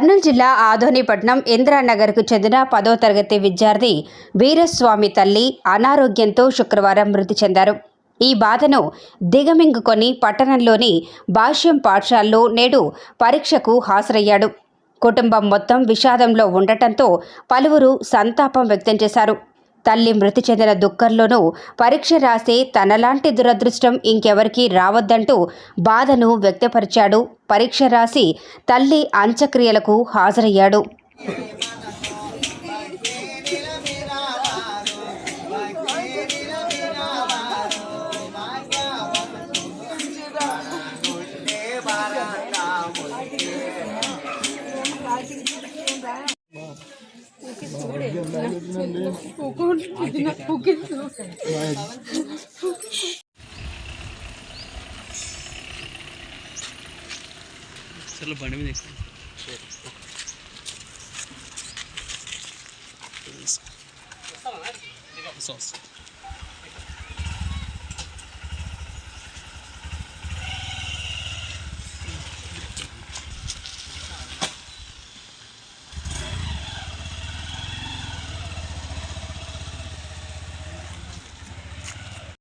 కర్నూలు జిల్లా ఆధోనిపట్నం ఇంద్రానగర్కు చెందిన పదో తరగతి విద్యార్థి వీరస్వామి తల్లి అనారోగ్యంతో శుక్రవారం మృతి చెందారు. ఈ బాధను దిగమింగుకొని పట్టణంలోని భాష్యం పాఠశాలలో నేడు పరీక్షకు హాజరయ్యాడు. కుటుంబం మొత్తం విషాదంలో ఉండటంతో పలువురు సంతాపం వ్యక్తం చేశారు. తల్లి మృతి చెందిన దుఃఖంలోనూ పరీక్ష రాసే తనలాంటి దురదృష్టం ఇంకెవరికీ రావద్దంటూ బాధను వ్యక్తపరిచాడు. పరీక్ష రాసి తల్లి అంత్యక్రియలకు హాజరయ్యాడు. చలో బండి మీద ఎక్కు. వస్తా, వస్తా.